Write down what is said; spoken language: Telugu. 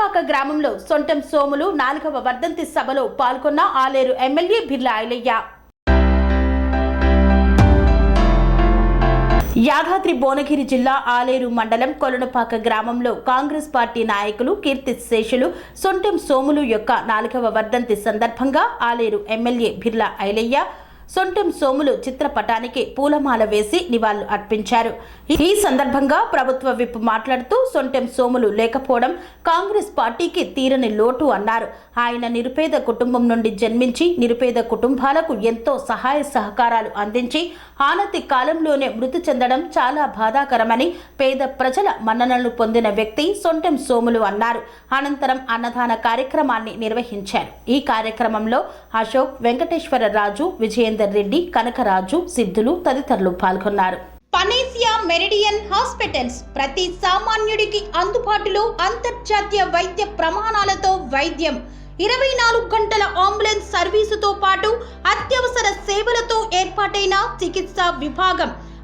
కొలనుపాక గ్రామంలో సొంటం సోములు నాలుగవ వర్ధంతి సభలో పాల్గొన్న ఆలేరు ఎమ్మెల్యే బిర్లా ఐలయ్య. యాదాద్రి భువనగిరి జిల్లా ఆలేరు మండలం కొలనుపాక గ్రామంలో కాంగ్రెస్ పార్టీ నాయకులు కీర్తి శేషులు సొంటెం సోములు యొక్క నాలుగవ వర్ధంతి సందర్భంగా ఆలేరు ఎమ్మెల్యే బిర్లా ఐలయ్య సొంటెం సోములు చిత్రపటానికి పూలమాల వేసి నివాళులు అర్పించారు. ఈ సందర్భంగా ప్రభుత్వ విప్ మాట్లాడుతూ సొంటెం సోములు లేకపోవడం కాంగ్రెస్ పార్టీకి తీరని లోటు అన్నారు. ఆయన నిరుపేద కుటుంబం నుండి జన్మించి నిరుపేద కుటుంబాలకు ఎంతో సహాయ సహకారాలు అందించి ఆనతి కాలంలోనే మృతి చెందడం చాలా బాధాకరమని పేద ప్రజల మన్ననలు పొందిన వ్యక్తి సొంటెం సోములు అన్నారు. అనంతరం అన్నదాన కార్యక్రమాన్ని నిర్వహించారు. ఈ కార్యక్రమంలో అశోక్ వెంకటేశ్వర రాజు విజయేంద్ర రెడ్డి కనకరాజు సిద్ధులు తదితరులు పాల్గొన్నారు. పనేసియా మెరిడియన్ హాస్పిటల్స్ ప్రతి సామాన్యుడికి అందుబాటులో అంతర్జాతీయ వైద్య ప్రమాణాలతో వైద్యం. ఇరవై నాలుగు గంటల అంబులెన్స్ సర్వీసుతో పాటు అత్యవసర సేవలతో ఏర్పాటైన చికిత్సా విభాగం.